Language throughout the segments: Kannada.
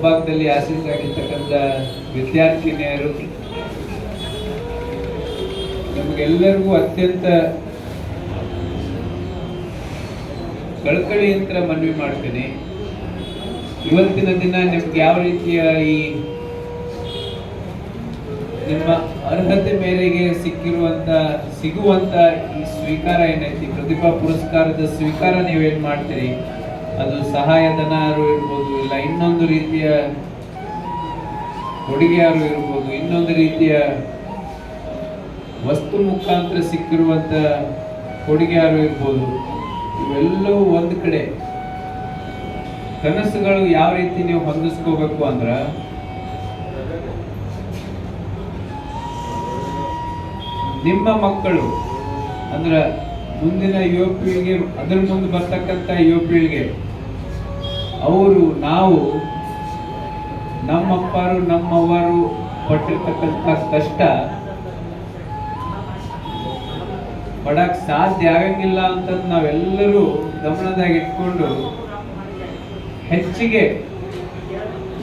ಮುಂಭಾಗದಲ್ಲಿ ಆಸೀಸಾಗಿರ್ತಕ್ಕಂಥ ವಿದ್ಯಾರ್ಥಿನಿಯರು, ನಮಗೆಲ್ಲರಿಗೂ ಅತ್ಯಂತ ಕಳಕಳಿಯಂತ್ರ ಮನವಿ ಮಾಡ್ತೀನಿ. ಇವತ್ತಿನ ದಿನ ನಿಮ್ಗೆ ಯಾವ ರೀತಿಯ ಈ ನಿಮ್ಮ ಅರ್ಹತೆ ಮೇರೆಗೆ ಸಿಕ್ಕಿರುವಂತ, ಸಿಗುವಂತ ಈ ಸ್ವೀಕಾರ ಏನೈತಿ, ಪ್ರತಿಭಾ ಪುರಸ್ಕಾರದ ಸ್ವೀಕಾರ ನೀವೇನ್ ಮಾಡ್ತೀರಿ? ಅದು ಸಹಾಯಧನಾರು ಇರ್ಬೋದು, ಇಲ್ಲ ಇನ್ನೊಂದು ರೀತಿಯ ಕೊಡುಗೆಯಾರು ಇರ್ಬೋದು, ಇನ್ನೊಂದು ರೀತಿಯ ವಸ್ತು ಮುಖಾಂತರ ಸಿಕ್ಕಿರುವಂತ ಕೊಡುಗೆಯಾರು ಇರ್ಬೋದು, ಇವೆಲ್ಲವೂ ಒಂದು ಕಡೆ. ಕನಸುಗಳು ಯಾವ ರೀತಿ ನೀವು ಹೊಂದಿಸ್ಕೋಬೇಕು ಅಂದ್ರ, ನಿಮ್ಮ ಮಕ್ಕಳು, ಅಂದ್ರ ಮುಂದಿನ ಯುವ ಪೀಳಿಗೆ, ಅದ್ರ ಮುಂದೆ ಬರ್ತಕ್ಕಂಥ ಯುವ ಪೀಳಿಗೆ ಅವರು ನಾವು ನಮ್ಮಪ್ಪರು, ನಮ್ಮವರು ಪಟ್ಟಿರ್ತಕ್ಕಂಥ ಕಷ್ಟ ಪಡಕ್ ಸಾಧ್ಯ ಆಗಂಗಿಲ್ಲ ಅಂತ ನಾವೆಲ್ಲರೂ ಗಮನದಾಗ ಇಟ್ಕೊಂಡು ಹೆಚ್ಚಿಗೆ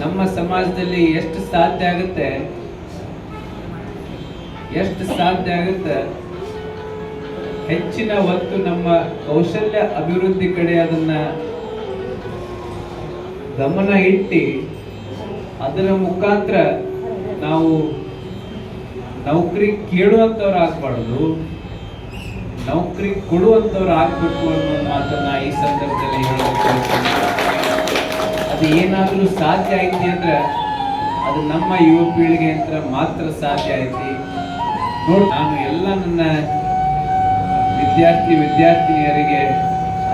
ನಮ್ಮ ಸಮಾಜದಲ್ಲಿ ಎಷ್ಟು ಸಾಧ್ಯ ಆಗುತ್ತೆ, ಎಷ್ಟು ಸಾಧ್ಯ ಆಗುತ್ತೆ ಹೆಚ್ಚಿನ ಒತ್ತು ನಮ್ಮ ಕೌಶಲ್ಯ ಅಭಿವೃದ್ಧಿ ಕಡೆ ಅದನ್ನ ಗಮನ ಇಟ್ಟು ಅದರ ಮುಖಾಂತರ ನಾವು ನೌಕರಿ ಕೇಳುವಂಥವ್ರು ಆಗ್ಬಾರ್ದು, ನೌಕರಿ ಕೊಡುವಂಥವ್ರು ಆಗ್ಬೇಕು ಅನ್ನೋ ಮಾತನ್ನ ಈ ಸಂದರ್ಭದಲ್ಲಿ ಹೇಳಬೇಕು ಅದು ಏನಾದರೂ ಸಾಧ್ಯ ಐತಿ ಅಂದ್ರೆ ಅದು ನಮ್ಮ ಯುವ ಪೀಳಿಗೆ ಅಂತ ಮಾತ್ರ ಸಾಧ್ಯ ಐತಿ. ನೋಡಿ, ನಾನು ಎಲ್ಲ ನನ್ನ ವಿದ್ಯಾರ್ಥಿ, ವಿದ್ಯಾರ್ಥಿನಿಯರಿಗೆ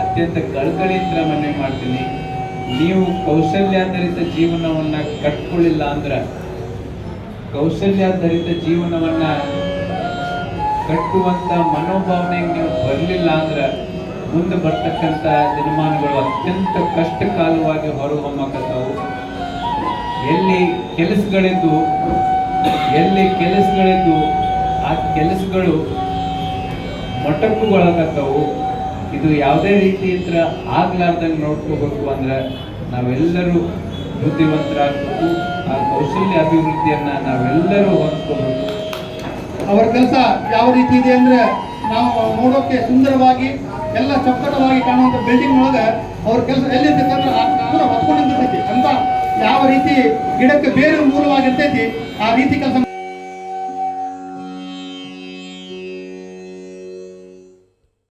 ಅತ್ಯಂತ ಕಳಕಳಿಯಿಂದ ಮನವಿ ಮಾಡ್ತೀನಿ. ನೀವು ಕೌಶಲ್ಯಾಧಾರಿತ ಜೀವನವನ್ನ ಕಟ್ಕೊಳ್ಳಿಲ್ಲ ಅಂದ್ರೆ ಕೌಶಲ್ಯಾಧಾರಿತ ಜೀವನವನ್ನ ಕಟ್ಟುವಂಥ ಮನೋಭಾವನೆ ನೀವು ಬರಲಿಲ್ಲ ಅಂದ್ರೆ ಮುಂದೆ ಬರ್ತಕ್ಕಂಥ ದಿನಮಾನಗಳು ಅತ್ಯಂತ ಕಷ್ಟಕಾಲವಾಗಿ ಹೊರಹೊಮ್ಮಕತ್ತವು. ಎಲ್ಲಿ ಕೆಲಸಗಳಿದ್ದು ಎಲ್ಲಿ ಕೆಲಸಗಳಿದ್ದು, ಆ ಕೆಲಸಗಳು ಮೊಟಕುಗೊಳಕತ್ತವು. ಇದು ಯಾವುದೇ ಇದ್ರ ಆಗ್ಲಾರ್ದಂಗೆ ನೋಡ್ಕೋಬೇಕು ಅಂದ್ರೆ ನಾವೆಲ್ಲರೂ ಬುದ್ಧಿವಂತರಾಗಬೇಕು, ಆ ಕೌಶಲ್ಯ ಅಭಿವೃದ್ಧಿಯನ್ನ ನಾವೆಲ್ಲರೂ ಹೊಂದ್ಕೋಬೇಕು. ಅವರ ಕೆಲಸ ಯಾವ ರೀತಿ ಇದೆ ಅಂದ್ರೆ ನಾವು ನೋಡೋಕೆ ಸುಂದರವಾಗಿ ಎಲ್ಲ ಚಪ್ಪಟವಾಗಿ ಕಾಣುವಂತ ಬಿಲ್ಡಿಂಗ್ ಒಳಗೆ ಅವ್ರ ಕೆಲಸ ಎಲ್ಲಿರ್ತೈತೆ ಅಂದ್ರೆ ಅಂತ ಯಾವ ರೀತಿ ಗಿಡಕ್ಕೆ ಬೇರೆ ಮೂಲವಾಗಿರ್ತೈತಿ, ಆ ರೀತಿ ಕೆಲಸ